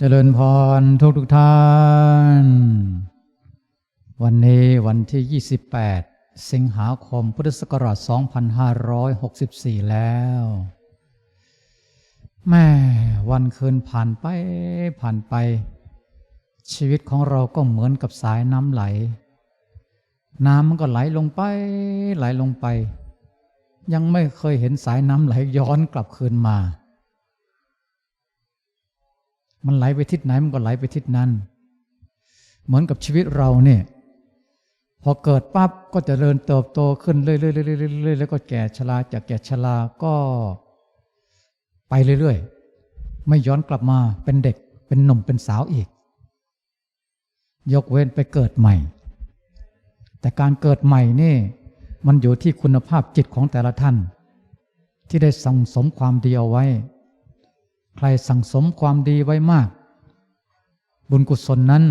เจริญพรทุกทุกท่าน วันนี้วันที่ 28 สิงหาคมพุทธศักราช 2564 แล้วแม่วันคืนผ่านไปผ่านไป ชีวิตของเราก็เหมือนกับสายน้ำไหล น้ำมันก็ไหลลงไป ไหลลงไป ยังไม่เคยเห็นสายน้ำไหลย้อนกลับคืนมา มันไหลไปทิศไหนมันก็ไหลไปทิศนั้น เหมือนกับชีวิตเราเนี่ยพอเกิดปั๊บก็จะเริญเติบโตขึ้นเรื่อยๆเรื่อยๆเรื่อยๆแล้วก็แก่ชราจากแก่ชราก็ไปเรื่อยๆ ไม่ย้อนกลับมาเป็นเด็กเป็นหนุ่มเป็นสาวอีก ยกเว้นไปเกิดใหม่ แต่การเกิดใหม่นี่ มันอยู่ที่คุณภาพจิตของแต่ละท่าน ที่ได้สั่งสมความดีเอาไว้ ใครสั่งสมความดีไว้มาก บุญกุศลนั้น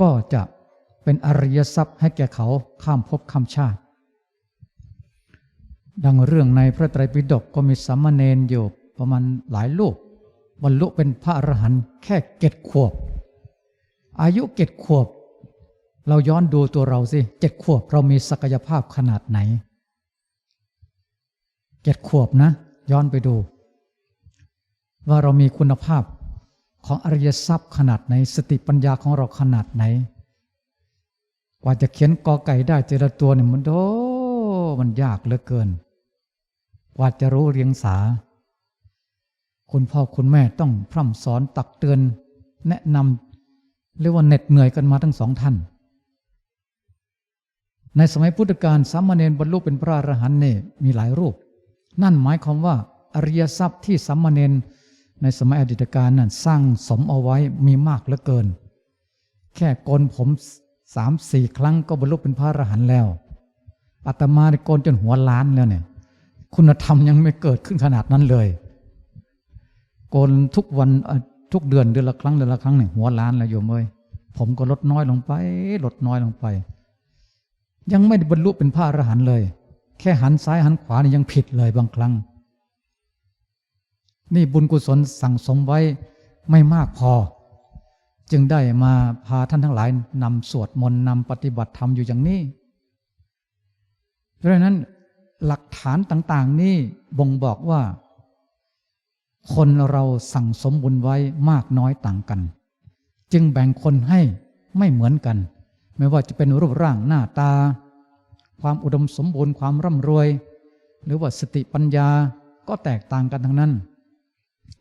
ก็จะเป็นอริยทรัพย์ให้แก่เขาข้ามภพข้ามชาติ ดังเรื่องในพระไตรปิฎกก็มีสามเณรอยู่ประมาณหลายลูกบรรลุเป็นพระอรหันต์แค่เจ็ดขวบ อายุเจ็ดขวบ เราย้อนดูตัวเราสิเจ็ดขวบเรามีศักยภาพขนาดไหนเจ็ดขวบนะ ย้อนไปดู ว่าเรามีคุณภาพของอริยทรัพย์ขนาดไหน สติปัญญาของเราขนาดไหน กว่าจะเขียนกอไก่ได้เจละตัวเนี่ยมันโอ้มันยากเหลือเกิน กว่าจะรู้เรียงสา คุณพ่อคุณแม่ต้องพร่ำสอนตักเตือน แนะนำเรียกว่าเหน็ดเหนื่อยกันมาทั้งสองท่าน ในสมัยพุทธกาลสามเณรบรรลุเป็นพระอรหันต์เนี่ยมีหลายรูป นั่นหมายความว่าอริยทรัพย์ที่สามเณร ในสมัยอดีตการนั้นสร้างสมเอาไว้มีมากเหลือเกิน แค่โกนผมสามสี่ครั้งก็บรรลุเป็นพระอรหันต์แล้วอาตมาโกนจนหัวล้านแล้วเนี่ย คุณธรรมยังไม่เกิดขึ้นขนาดนั้นเลย โกนทุกวันทุกเดือนเดือนละครั้งเดือนละครั้งเนี่ยหัวล้านแล้วโยมเอ้ยผมก็ลดน้อยลงไป ลดน้อยลงไป ยังไม่ได้บรรลุเป็นพระอรหันต์เลย แค่หันซ้ายหันขวานี่ยังผิดเลยบางครั้ง นี่บุญกุศลสั่งสมไว้ไม่มากพอ จึงได้มาพาท่านทั้งหลายนำสวดมนต์นำปฏิบัติธรรมอยู่อย่างนี้ เพราะฉะนั้นหลักฐานต่างๆ นี่บ่งบอกว่า คนเราสั่งสมบุญไว้มากน้อยต่างกัน จึงแบ่งคนให้ไม่เหมือนกัน ไม่ว่าจะเป็นรูปร่างหน้าตา ความอุดมสมบูรณ์ความร่ำรวย หรือว่าสติปัญญาก็แตกต่างกันทั้งนั้น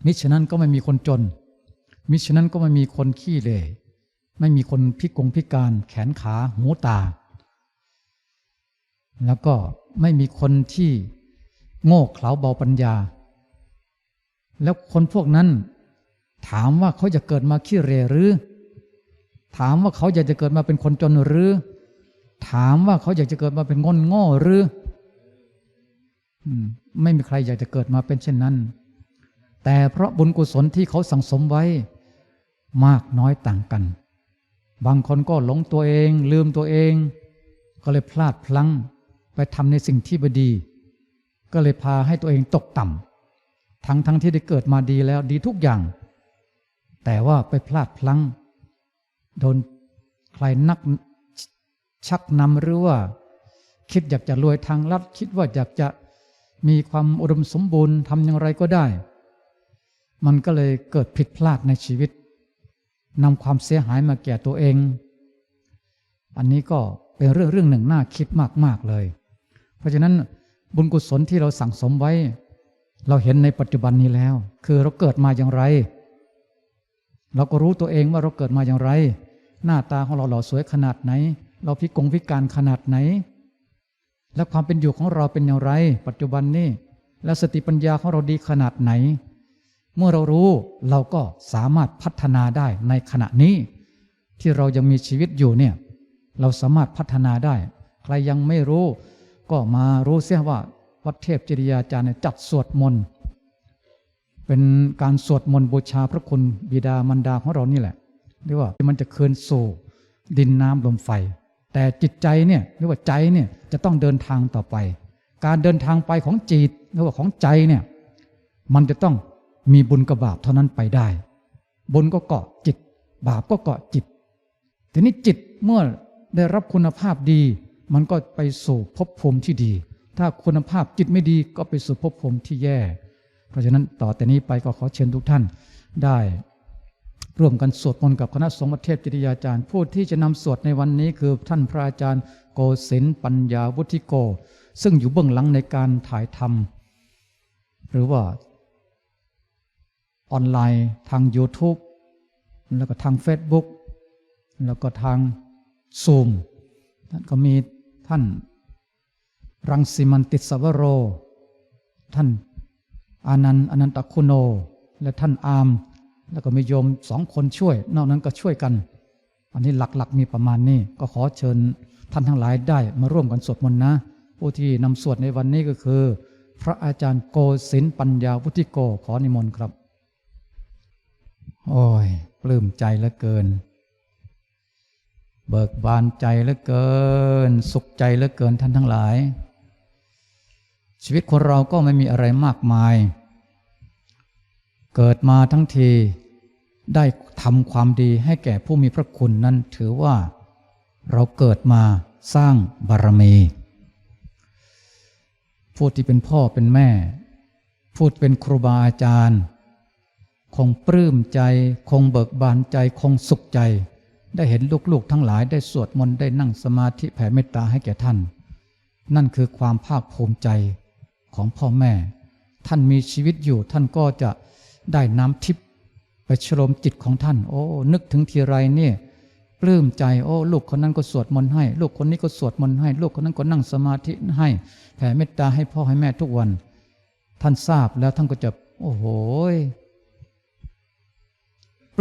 มิฉะนั้นก็ไม่มีคนจน มิฉะนั้นก็ไม่มีคนขี้เหร่ไม่มีคนพิกงพิการ แขนขาหูตา แล้วก็ไม่มีคนที่โง่เขลาเบาปัญญา แล้วคนพวกนั้น ถามว่าเขาจะเกิดมาขี้เหร่หรือ ถามว่าเขาอยากจะเกิดมาเป็นคนจนหรือ ถามว่าเขาอยากจะเกิดมาเป็นงนโง่หรือไม่มีใครอยากจะเกิดมาเป็นเช่นนั้น แต่เพราะบุญกุศลที่เขาสั่งสมไว้ มากน้อยต่างกัน บางคนก็หลงตัวเอง ลืมตัวเอง ก็เลยพลาดพลั้งไปทำในสิ่งที่ไม่ดี ก็เลยพาให้ตัวเองตกต่ำทั้งทั้งที่ได้เกิดมาดีแล้วดีทุกอย่าง แต่ว่าไปพลาดพลั้ง โดนใครนักชักนำหรือว่า คิดอยากจะรวยทางลัดคิดว่าอยากจะมีความอุดมสมบูรณ์ทำอย่างไรก็ได้ มันก็เลยเกิดผิดพลาดในชีวิตนำความเสียหายมาแก่ตัวเอง อันนี้ก็เป็นเรื่องเรื่องหนึ่งน่าคิดมาก ๆ เลย เพราะฉะนั้นบุญกุศลที่เราสั่งสมไว้ เราเห็นในปัจจุบันนี้แล้ว คือเราเกิดมาอย่างไร เราก็รู้ตัวเองว่าเราเกิดมาอย่างไร หน้าตาของเราหล่อสวยขนาดไหน เราพิกงพิการขนาดไหน และความเป็นอยู่ของเราเป็นอย่างไร ปัจจุบันนี้ และสติปัญญาของเราดีขนาดไหน เมื่อเรารู้เราก็สามารถพัฒนาได้ในขณะนี้ ที่เรายังมีชีวิตอยู่เนี่ยเราสามารถพัฒนาได้ ใครยังไม่รู้ ก็มารู้เสียว่าวัดเทพจริยาจารย์จัดสวดมนต์เป็นการสวดมนต์บูชาพระคุณบิดามารดาของเรานี่แหละเรียกว่ามันจะคืนสู่ดินน้ำลมไฟ แต่จิตใจเนี่ยเรียกว่าใจเนี่ยจะต้องเดินทางต่อไป การเดินทางไปของจิตหรือว่าของใจเนี่ยมันจะต้อง มีบุญกับบาปเท่านั้นไปได้ บุญก็เกาะจิต บาปก็เกาะจิต ทีนี้จิตเมื่อได้รับคุณภาพดี มันก็ไปสู่ภพภูมิที่ดี ถ้าคุณภาพจิตไม่ดีก็ไปสู่ภพภูมิที่แย่ เพราะฉะนั้นต่อแต่นี้ไปก็ขอเชิญทุกท่านได้ร่วมกันสวดมนต์กับคณะสงฆ์เทศจิตยาจารย์ ผู้ที่จะนำสวดในวันนี้คือท่านพระอาจารย์โกศินปัญญาวุฒิโก ซึ่งอยู่เบื้องหลังในการถ่ายทำหรือว่า ออนไลน์ทาง YouTube แล้วก็ทาง Facebook แล้วก็ทางซูมท่านก็มีท่านรังสิมันติสวโร ท่านอานันต์อนันตคุโน และท่านอาม แล้วก็มีโยมสองคนช่วย นอกนั้นก็ช่วยกัน อันนี้หลักๆมีประมาณนี้ ก็ขอเชิญท่านทั้งหลายได้มาร่วมกันสวดมนต์นะ ผู้ที่นำสวดในวันนี้ก็คือ พระอาจารย์โกศินปัญญาวุฒิโกขอนิมนต์ครับ โอ้ย ปลื้มใจเหลือเกิน เบิกบานใจเหลือเกิน สุขใจเหลือเกินท่านทั้งหลาย ชีวิตคนเราก็ไม่มีอะไรมากมาย เกิดมาทั้งทีได้ทำความดีให้แก่ผู้มีพระคุณนั้นถือว่า เราเกิดมาสร้างบารมี ผู้ที่เป็นพ่อเป็นแม่ ผู้ที่เป็นครูบาอาจารย์ คงปลื้มใจ คงเบิกบานใจ คงสุขใจ ได้เห็นลูกๆทั้งหลายได้สวดมนต์ได้นั่งสมาธิแผ่เมตตาให้แก่ท่าน นั่นคือความภาคภูมิใจของพ่อแม่ ท่านมีชีวิตอยู่ท่านก็จะได้น้ำทิพย์ไปชโลมจิตของท่าน โอ้ นึกถึงทีไรเนี่ยปลื้มใจโอ้ลูกคนนั้นก็สวดมนต์ให้ ลูกคนนี้ก็สวดมนต์ให้ ลูกคนนั้นก็นั่งสมาธิให้ แผ่เมตตาให้พ่อให้แม่ทุกวัน ท่านทราบแล้วท่านก็จะ โอ้โห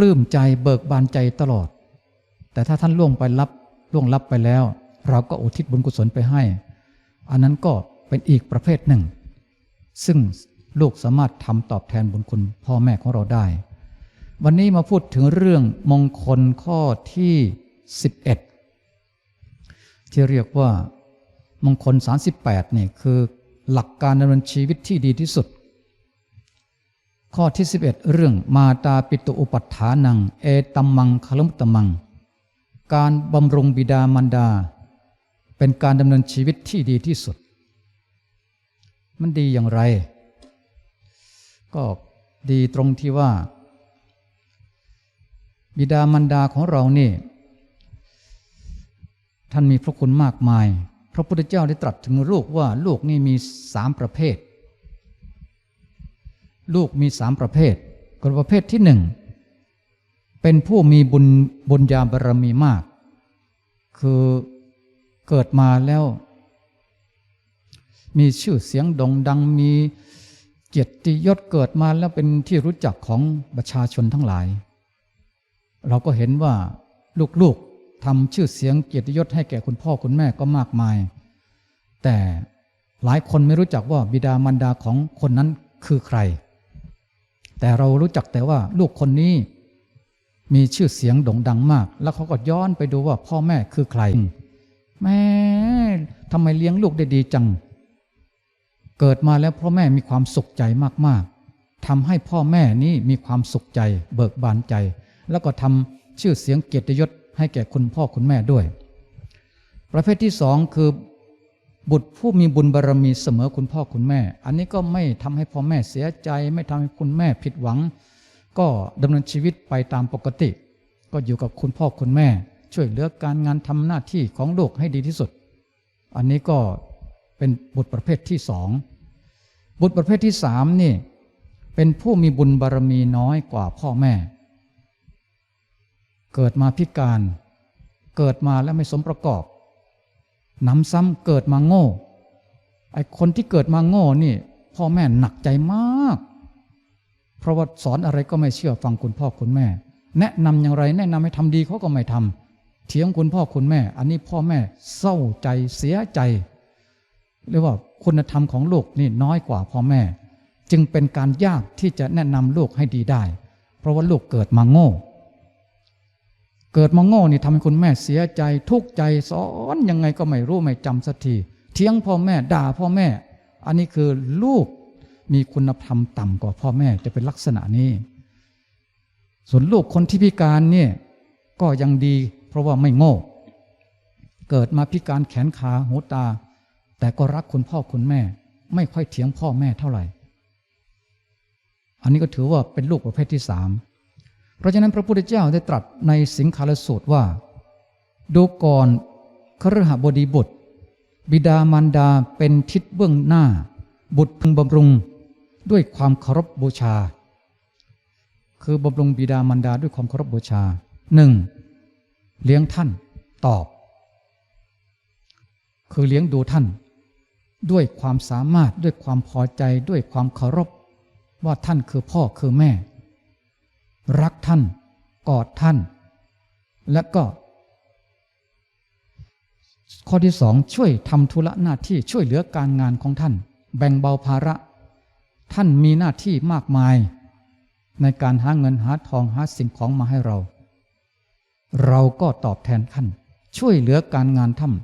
ปลื้มใจเบิกบานใจตลอด แต่ถ้าท่านล่วงไปรับล่วงลับไปแล้ว เราก็อุทิศบุญกุศลไปให้ อันนั้นก็เป็นอีกประเภทหนึ่ง ซึ่งลูกสามารถทำตอบแทนบุญคุณพ่อแม่ของเราได้ วันนี้มาพูดถึงเรื่องมงคลข้อที่ 11 ที่เรียกว่ามงคล 38นี่คือหลักการดำเนินชีวิตที่ดีที่สุด ข้อที่ 11 เรื่องมาตาปิตุอุปัฏฐานัง เอตัมมังคลุมตมัง การบำรุงบิดามารดา เป็นการดำเนินชีวิตที่ดีที่สุด มันดีอย่างไร ก็ดีตรงที่ว่า บิดามารดาของเรานี่ท่านมีพระคุณมากมาย พระพุทธเจ้าได้ตรัสถึงลูกว่าลูกนี่มีสามประเภท ลูกมีสามประเภทกนประเภทที่หนึ่งเป็นผู้มีบุญบุญญาบารมีมาก คือเกิดมาแล้ว มีชื่อเสียงด่งดังมีเกียรติยศเกิดมาแล้วเป็นที่รู้จักของประชาชนทั้งหลาย เราก็เห็นว่าลูกๆทำชื่อเสียงเกียรติยศให้แก่คุณพ่อคุณแม่ก็มากมาย แต่หลายคนไม่รู้จักว่าบิดามารดาของคนนั้นคือใคร แต่เรารู้จักแต่ว่าลูกคนนี้มีชื่อเสียงโด่งดังมาก แล้วเขาก็ย้อนไปดูว่าพ่อแม่คือใคร แม่ทำไมเลี้ยงลูกได้ดีจัง เกิดมาแล้วพ่อแม่มีความสุขใจมากๆทำให้พ่อแม่นี้มีความสุขใจ เบิกบานใจ แล้วก็ทำชื่อเสียงเกียรติยศให้แก่คุณพ่อคุณแม่ด้วย ประเภทที่สองคือ บุตรผู้มีบุญบารรมีเสมอคุณพ่อคุณแม่ อันนี้ก็ไม่ทำให้พ่อแม่เสียใจ ไม่ทำให้คุณแม่ผิดหวัง ก็ดำเนินชีวิตไปตามปกติ ก็อยู่กับคุณพ่อคุณแม่ ช่วยเหลือการงานทำหน้าที่ของลูกให้ดีที่สุด อันนี้ก็เป็นบุตรประเภทที่สองบุตรประเภทที่สามนี่เป็นผู้มีบุญบารรมีน้อยกว่าพ่อแม่ เกิดมาพิการ เกิดมาแล้วไม่สมประกอบ น้ำซ้ำเกิดมาโง่ ไอคนที่เกิดมาโง่นี่ พ่อแม่หนักใจมาก เพราะว่าสอนอะไรก็ไม่เชื่อฟังคุณพ่อคุณแม่ แนะนำอย่างไร แนะนำให้ทำดีเขาก็ไม่ทำเถียงคุณพ่อคุณแม่ อันนี้พ่อแม่เศร้าใจเสียใจเรียกว่าคุณธรรมของลูกนี่น้อยกว่าพ่อแม่ จึงเป็นการยากที่จะแนะนำลูกให้ดีได้ เพราะว่าลูกเกิดมาโง่ เกิดมาโง่นี่ทำให้คุณแม่เสียใจทุกข์ใจสอนยังไงก็ไม่รู้ไม่จำสักทีเถียงพ่อแม่ด่าพ่อแม่ อันนี้คือลูกมีคุณธรรมต่ำกว่าพ่อแม่จะเป็นลักษณะนี้ ส่วนลูกคนที่พิการเนี่ยก็ยังดี เพราะว่าไม่โง่ เกิดมาพิการแขนขาหูตา แต่ก็รักคุณพ่อคุณแม่ ไม่ค่อยเถียงพ่อแม่เท่าไหร่ อันนี้ก็ถือว่าเป็นลูกประเภทที่สาม เพราะฉะนั้นพระพุทธเจ้าได้ตรัสในสิงคาลสูตรว่า ดูก่อนครหบดีบุตร บิดามารดาเป็นทิศเบื้องหน้า บุตรพึงบำรุงด้วยความเคารพบูชา คือบำรุงบิดามารดาด้วยความเคารพบูชาหนึ่งเลี้ยงท่านตอบ คือเลี้ยงดูท่าน ด้วยความสามารถด้วยความพอใจด้วยความเคารพ ว่าท่านคือพ่อคือแม่ รักท่าน กอดท่าน และก็ ข้อที่สองช่วยทำธุระหน้าที่ช่วยเหลือการงานของท่าน แบ่งเบาภาระ ท่านมีหน้าที่มากมาย ในการหาเงินหาทองหาสิ่งของมาให้เรา เราก็ตอบแทนท่าน ช่วยเหลือการงานท่าน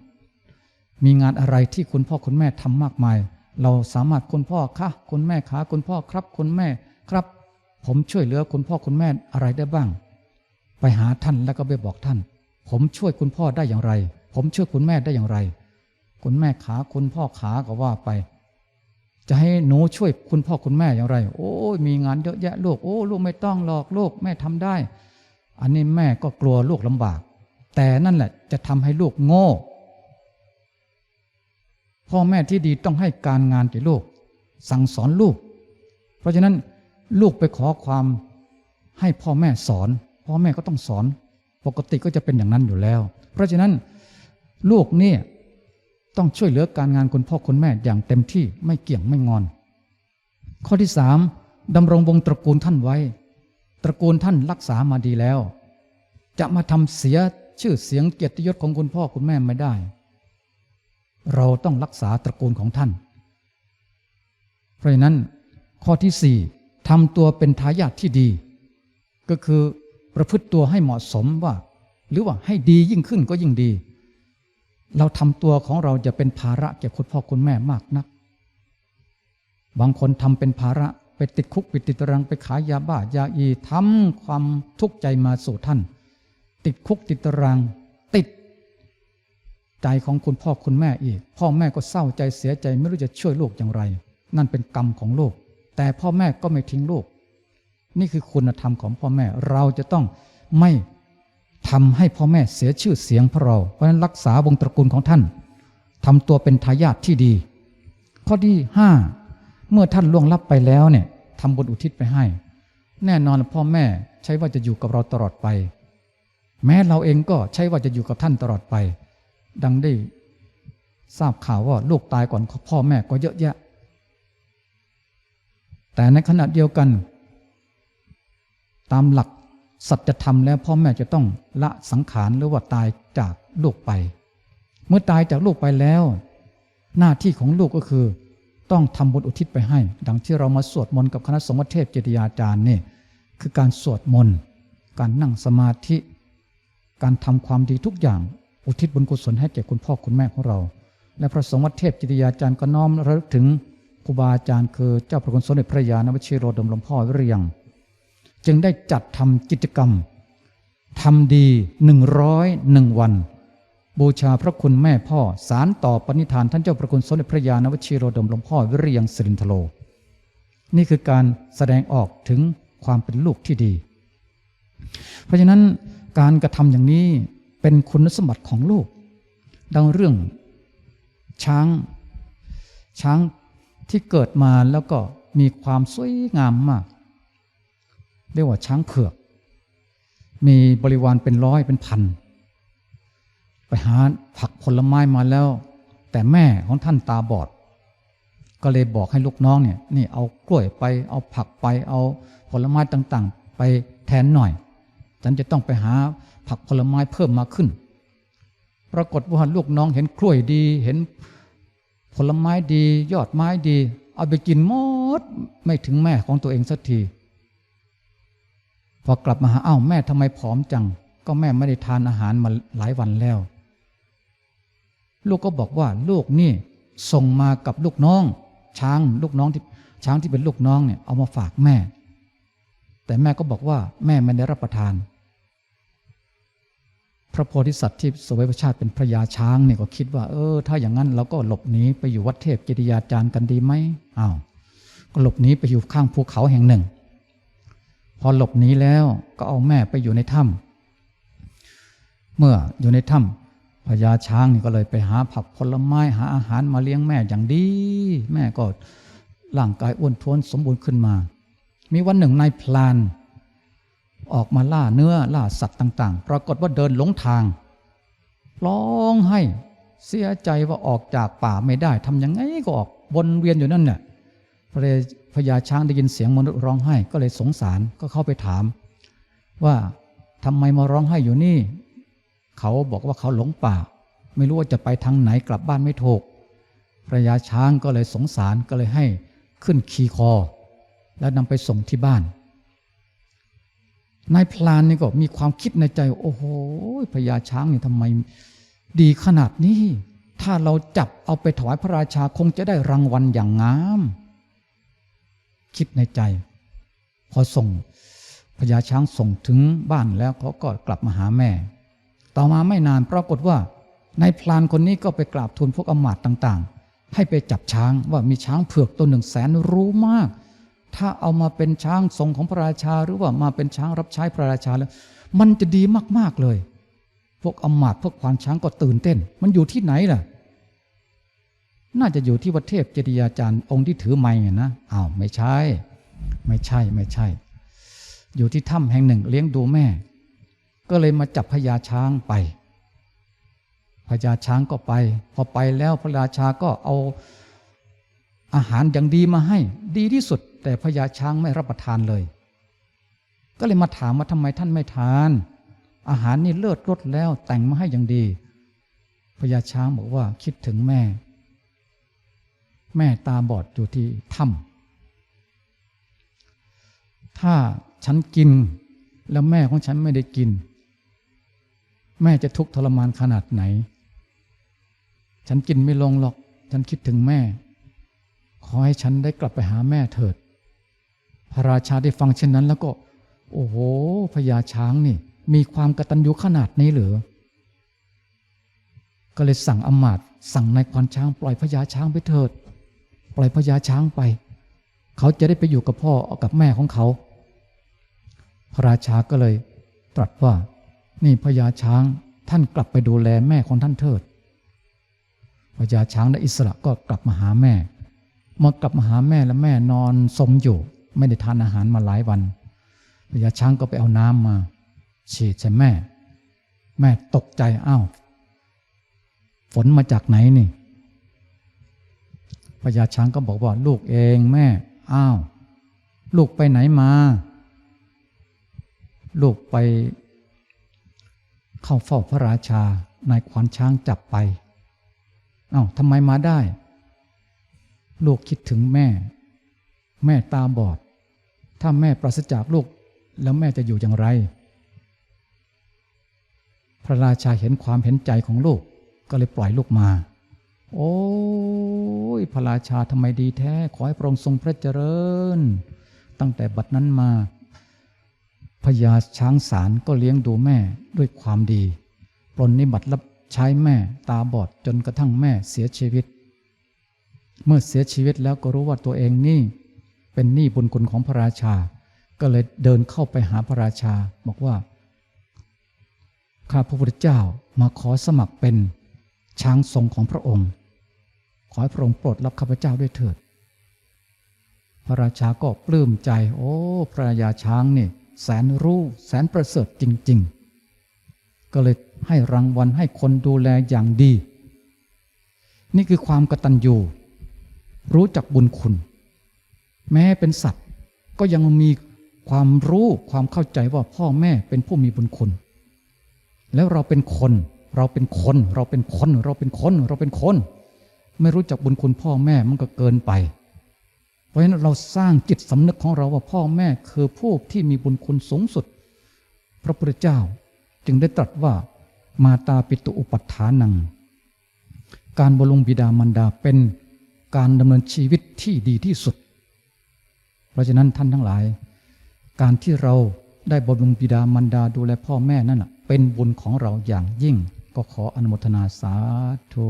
มีงานอะไรที่คุณพ่อคุณแม่ทำมากมาย เราสามารถคุณพ่อคะคุณแม่คะคุณพ่อครับ คุณแม่ครับ ผมช่วยเหลือคุณพ่อคุณแม่อะไรได้บ้าง ไปหาท่านแล้วก็ไปบอกท่าน ผมช่วยคุณพ่อได้อย่างไร ผมช่วยคุณแม่ได้อย่างไร คุณแม่ขาคุณพ่อขาก็ว่าไป จะให้หนูช่วยคุณพ่อคุณแม่อย่างไร โอ้ยมีงานเยอะแยะลูกโอ้ลูกไม่ต้องหรอกลูกแม่ทำได้ อันนี้แม่ก็กลัวลูกลำบาก แต่นั่นแหละจะทำให้ลูกโง่พ่อแม่ที่ดีต้องให้การงานแก่ลูก สั่งสอนลูก เพราะฉะนั้น ลูกไปขอความให้พ่อแม่สอน พ่อแม่ก็ต้องสอน ปกติก็จะเป็นอย่างนั้นอยู่แล้ว เพราะฉะนั้นลูกเนี่ยต้องช่วยเหลือการงานคุณพ่อคุณแม่อย่างเต็มที่ไม่เกี่ยงไม่งอน ข้อที่สามดำรงวงตระกูลท่านไว้ ตระกูลท่านรักษามาดีแล้ว จะมาทำเสียชื่อเสียงเกียรติยศของคุณพ่อคุณแม่ไม่ได้ เราต้องรักษาตระกูลของท่าน เพราะฉะนั้นข้อที่สี่ ทำตัวเป็นทายาทที่ดี ก็คือประพฤติตัวให้เหมาะสมว่า หรือว่าให้ดียิ่งขึ้นก็ยิ่งดี เราทำตัวของเราจะเป็นภาระแก่คุณพ่อคุณแม่มากนัก บางคนทำเป็นภาระไปติดคุกไปติดตารางไปขายยาบ้ายาอีทำความทุกข์ใจมาสู่ท่าน ติดคุกติดตารางติดใจของคุณพ่อคุณแม่อีก พ่อแม่ก็เศร้าใจเสียใจไม่รู้จะช่วยลูกอย่างไร นั่นเป็นกรรมของลูก แต่พ่อแม่ก็ไม่ทิ้งลูก นี่คือคุณธรรมของพ่อแม่เราจะต้องไม่ทำให้พ่อแม่เสียชื่อเสียงเพราะเรา เพราะฉะนั้นรักษาวงตระกูลของท่านทำตัวเป็นทายาทที่ดี ข้อที่ห้าเมื่อท่านล่วงลับไปแล้วเนี่ยทำบุญอุทิศไปให้ แน่นอนพ่อแม่ใช่ว่าจะอยู่กับเราตลอดไป แม้เราเองก็ใช่ว่าจะอยู่กับท่านตลอดไป ดังได้ทราบข่าวว่าลูกตายก่อนพ่อแม่ก็เยอะแยะ แต่ในขณะเดียวกัน ตามหลักสัจธรรมแล้วพ่อแม่จะต้องละสังขารหรือว่าตายจากลูกไป เมื่อตายจากลูกไปแล้ว หน้าที่ของลูกก็คือ ต้องทำบุญอุทิศไปให้ ดังที่เรามาสวดมนต์กับคณะสงฆ์เทพเจติยาจารย์นี่คือการสวดมนต์การนั่งสมาธิ การทำความดีทุกอย่างอุทิศบุญกุศลให้แก่คุณพ่อคุณแม่ของเรา และพระสงฆ์วัดเทพจิตยาจารย์ก็น้อมระลึกถึง ครูบาอาจารย์คือเจ้าพระคุณสมเด็จพระยาณวชิโรดมหลวงพ่อวิริยัง จึงได้จัดทำกิจกรรมทำดีหนึ่งร้อยหนึ่งวัน บูชาพระคุณแม่พ่อสารต่อปณิธานท่านเจ้าพระคุณสมเด็จพระยาณวชิโรดมหลวงพ่อวิริยังสิรินทโล นี่คือการแสดงออกถึงความเป็นลูกที่ดี เพราะฉะนั้นการกระทำอย่างนี้เป็นคุณสมบัติของลูก ดังเรื่องช้างช้าง ที่เกิดมาแล้วก็มีความสวยงามมาก เรียกว่าช้างเผือก มีบริวารเป็นร้อยเป็นพัน ไปหาผักผลไม้มาแล้ว แต่แม่ของท่านตาบอด ก็เลยบอกให้ลูกน้องเนี่ยนี่เอากล้วยไปเอาผักไปเอาผลไม้ต่างๆ ไปแทนหน่อย ฉันจะต้องไปหาผักผลไม้เพิ่มมาขึ้นปรากฏว่าลูกน้องเห็นกล้วยดีเห็นผ ผลไม้ดี ยอดไม้ดี เอาไปกินหมด ไม่ถึงแม่ของตัวเองสักที พอกลับมาหาอ้าวแม่ทำไมผอมจัง ก็แม่ไม่ได้ทานอาหารมาหลายวันแล้ว ลูกก็บอกว่าลูกนี่ส่งมากับลูกน้อง ช้างลูกน้องที่ช้างที่เป็นลูกน้องเนี่ยเอามาฝากแม่ แต่แม่ก็บอกว่าแม่ไม่ได้รับประทาน พระโพธิสัตว์ที่สวยพระชาติเป็นพระยาช้างเนี่ยก็คิดว่า เออ ถ้าอย่างนั้นเราก็หลบหนีไปอยู่วัดเทพกิติยาจารย์กันดีไหมอ้าวก็หลบหนีไปอยู่ข้างภูเขาแห่งหนึ่ง พอหลบหนีแล้วก็เอาแม่ไปอยู่ในถ้ำเมื่ออยู่ในถ้ำพญาช้างนี่ก็เลยไปหาผักผลไม้หาอาหารมาเลี้ยงแม่อย่างดี แม่ก็ร่างกายอ้วนท้วนสมบูรณ์ขึ้นมา มีวันหนึ่งนายพลาน ออกมาล่าเนื้อล่าสัตว์ต่างๆ ปรากฏว่าเดินหลงทางร้องให้เสียใจว่าออกจากป่าไม่ได้ทำยังไงก็ออกวนเวียนอยู่นั่นเนี่ยพระพญาช้างได้ยินเสียงมนุษย์ร้องไห้ก็เลยสงสารก็เข้าไปถาม ว่าทำไมมาร้องไห้อยู่นี่ เขาบอกว่าเขาหลงป่า ไม่รู้ว่าจะไปทางไหนกลับบ้านไม่ถูกพระยาช้างก็เลยสงสารก็เลยให้ขึ้นขี่คอ แล้วนำไปส่งที่บ้าน นายพลานนี่ก็มีความคิดในใจ โอ้โหพญาช้างนี่ทำไมดีขนาดนี้ ถ้าเราจับเอาไปถวายพระราชาคงจะได้รางวัลอย่างงาม คิดในใจ พอส่งพญาช้างส่งถึงบ้านแล้วเขาก็กลับมาหาแม่ ต่อมาไม่นานปรากฏว่านายพลานคนนี้ก็ไปกราบทูลพวกอมาตย์ต่างๆ ให้ไปจับช้างว่ามีช้างเผือกตัวหนึ่งแสนรู้มาก ถ้าเอามาเป็นช้างทรงของพระราชา หรือว่ามาเป็นช้างรับใช้พระราชาแล้ว มันจะดีมาก ๆ เลย พวกอมาตพวกควานช้างก็ตื่นเต้น มันอยู่ที่ไหนล่ะ น่าจะอยู่ที่วัดเทพเจดียาจารย์องค์ที่ถือไม้นะอ้าวไม่ใช่ ไม่ใช่ไม่ใช่ อยู่ที่ถ้ำแห่งหนึ่งเลี้ยงดูแม่ ก็เลยมาจับพญาช้างไปพญาช้างก็ไป พอไปแล้วพระราชาก็เอาอาหารอย่างดีมาให้ ดีที่สุด แต่พญาช้างไม่รับประทานเลย ก็เลยมาถามว่าทำไมท่านไม่ทาน อาหารนี่เลิศรสแล้วแต่งมาให้อย่างดีพญาช้างบอกว่าคิดถึงแม่ แม่ตาบอดอยู่ที่ถ้ำถ้าฉันกินแล้วแม่ของฉันไม่ได้กิน แม่จะทุกข์ทรมานขนาดไหน ฉันกินไม่ลงหรอก ฉันคิดถึงแม่ ขอให้ฉันได้กลับไปหาแม่เถิด พระราชาได้ฟังเช่นนั้นแล้วก็ โอ้โหพญาช้างนี่ มีความกตัญญูขนาดนี้หรือ ก็เลยสั่งอมาตย์สั่งนายควานช้างปล่อยพญาช้างไปเถิด ปล่อยพญาช้างไป เขาจะได้ไปอยู่กับพ่อกับแม่ของเขา พระราชาก็เลย ตรัสว่า นี่พญาช้างท่านกลับไปดูแลแม่ของท่านเถิดพญาช้างได้อิสระก็กลับมาหาแม่ เมื่อกลับมาหาแม่แล้วแม่นอนสมอยู่ ไม่ได้ทานอาหารมาหลายวันพญาช้างก็ไปเอาน้ำมาฉีดใส่แม่ แม่ตกใจอ้าวฝนมาจากไหนนี่พญาช้างก็บอกว่าลูกเองแม่อ้าว ลูกไปไหนมา ลูกไป เข้าเฝ้าพระราชานายขวานช้างจับไปอา้าวทำไมมาได้ ลูกคิดถึงแม่ แม่ตาบอด ถ้าแม่ปราศจากลูกแล้วแม่จะอยู่อย่างไร พระราชาเห็นความเห็นใจของลูกก็เลยปล่อยลูกมา โอ้ยพระราชาทำไมดีแท้ ขอให้พระองค์ทรงพระเจริญ ตั้งแต่บัดนั้นมาพญาช้างสารก็เลี้ยงดูแม่ด้วยความดีปรนนิบัติรับใช้แม่ตาบอดจนกระทั่งแม่เสียชีวิต เมื่อเสียชีวิตแล้วก็รู้ว่าตัวเองนี่ เป็นหนี้บุญคุณของพระราชา ก็เลยเดินเข้าไปหาพระราชา บอกว่า ข้าพระพุทธเจ้ามาขอสมัครเป็นช้างทรงของพระองค์ ขอให้พระองค์โปรดรับข้าพเจ้าด้วยเถิด พระราชาก็ปลื้มใจ โอ้ พระยาช้างนี่แสนรู้แสนประเสริฐจริง ๆ ก็เลยให้รางวัลให้คนดูแลอย่างดี นี่คือความกตัญญูรู้จักบุญคุณ แม้เป็นสัตว์ ก็ยังมีความรู้ความเข้าใจว่าพ่อแม่เป็นผู้มีบุญคุณ แล้วเราเป็นคน เราเป็นคน เราเป็นคน เราเป็นคน เราเป็นคน ไม่รู้จักบุญคุณพ่อแม่มันก็เกินไป เพราะฉะนั้นเราสร้างจิตสำนึกของเราว่าพ่อแม่คือผู้ที่มีบุญคุณสูงสุด พระพุทธเจ้าจึงได้ตรัสว่ามาตาปิตุอุปัฏฐานัง การบรุงบิดามารดาเป็นการดำเนินชีวิตที่ดีที่สุด เพราะฉะนั้นท่านทั้งหลาย การที่เราได้บำรุงบิดามารดาดูแลพ่อแม่นั่นเป็นบุญของเราอย่างยิ่ง ก็ขออนุโมทนาสาธุ